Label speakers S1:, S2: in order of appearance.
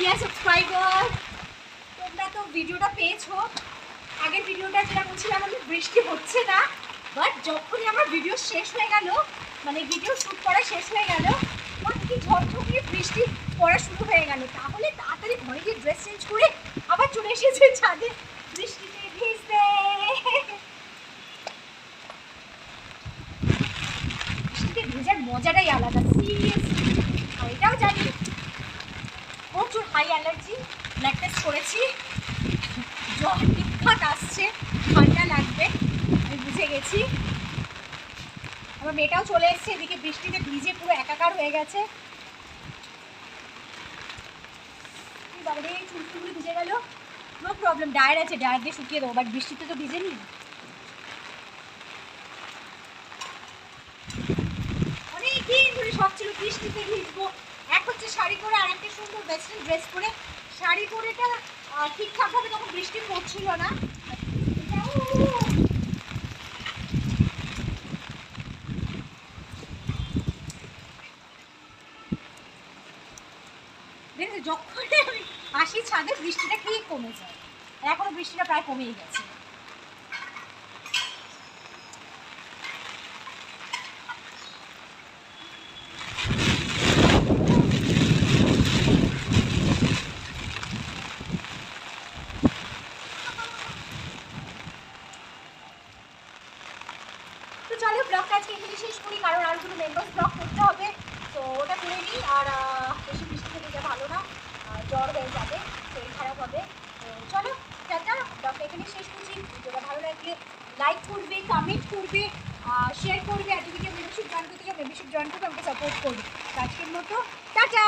S1: Dear subscriber তোমরা তো ভিডিওটা পেয়েছ। আগের ভিডিওটা যেটা বলছিলাম, আমি বৃষ্টি হচ্ছে না বাট যখনই আমার ভিডিও শেষ হয়ে গেল মানে ভিডিও শ্যুট করা শেষ হয়ে গেল, আমার কি ঝড়ঝড়িয়ে বৃষ্টি পড়া শুরু হয়ে গেল। তাহলে তাড়াতাড়ি ঘরে গিয়ে ড্রেস চেঞ্জ করে আবার চলে এসেছে ছাদে বৃষ্টিতে ভিজতে। বৃষ্টিতে ভেজার মজাটাই আলাদা। Serious high allergy blood test করেছি। জ্বর বিখ্যাত আসছে, ঠান্ডা লাগবে, আমি বুঝে গেছি। আমার মেয়েটাও চলে এসছে, এদিকে বৃষ্টিতে ভিজে পুরো একাকার হয়ে গেছে। বাবা রে চুল টুলগুলো ভিজে গেল। নো প্রবলেম ডায়ার আছে, ডায়ার দিয়ে শুকিয়ে দেবো বাট বৃষ্টিতে তো ভিজেনি। অনেকদিন ধরে শখ ছিল বৃষ্টিতে ভিজবো। এক হচ্ছে শাড়ি পরে আর একটা সুন্দর ওয়েস্টার্ন ড্রেস পরে শাড়ি পরেটা ঠিকঠাকভাবে তখন বৃষ্টি পড়ছিল না। যখন আমি আসি ছাদে বৃষ্টিটা ঠিক কমে যায়? এখনও বৃষ্টিটা প্রায় কমেই গেছে। চলো ব্লগটা আজকে এখানে শেষ করি, কারণ আর দুটো মেম্বার্স ব্লগ করতে হবে। তো ওটা করে নিই, আর বেশি বৃষ্টি থেকে যা ভালো না জ্বর হয়ে যাবে, শরীর খারাপ হবে। তো চলো, টাটা ব্লগটা এখানে শেষ করছি। ভিডিওটা ভালো লাগলে লাইক করবে কমেন্ট করবে শেয়ার করবে, আর যদি কেউ মেম্বারশিপ জয়েন করতে চাও মেম্বারশিপ জয়েন করবে আমাকে সাপোর্ট করবে। আজকের মতো, টাটা!